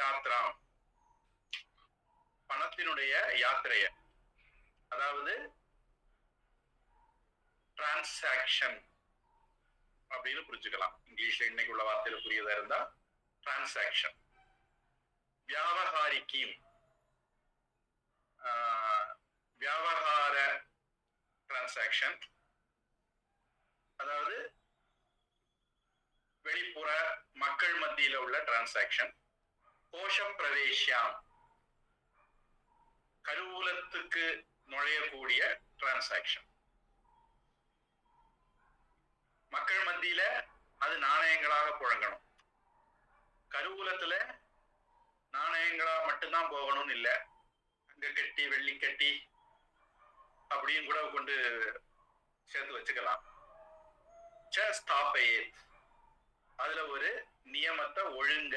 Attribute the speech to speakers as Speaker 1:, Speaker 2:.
Speaker 1: யாத்திரா பணத்தினுடைய யாத்திரைய. அதாவது டிரான்சாக்ஷன் அப்படின்னு புரிஞ்சுக்கலாம். இங்கிலீஷ்ல இன்னைக்கு உள்ள வார்த்தையில புரியதா இருந்தா டிரான்சாக்ஷன் வியாபகாரிக்கும் வியாபகார டிரான்சாக்ஷன் அதாவது வெளிப்புற மக்கள் மத்தியில உள்ள டிரான்சாக்ஷன் கோஷம் பிரவேஷ்யாம் கருவூலத்துக்கு நுழையக்கூடிய டிரான்சாக்ஷன் மக்கள் மத்தியில அது நாணயங்களாக புழங்கணும் கருவூலத்துல நாணயங்களா மட்டும்தான் போகணும்னு இல்லை அங்க கட்டி வெள்ளி கட்டி அப்படியும் கூட கொண்டு சேர்த்து வச்சுக்கலாம் ச அதுல ஒரு நியமத்தை ஒழுங்க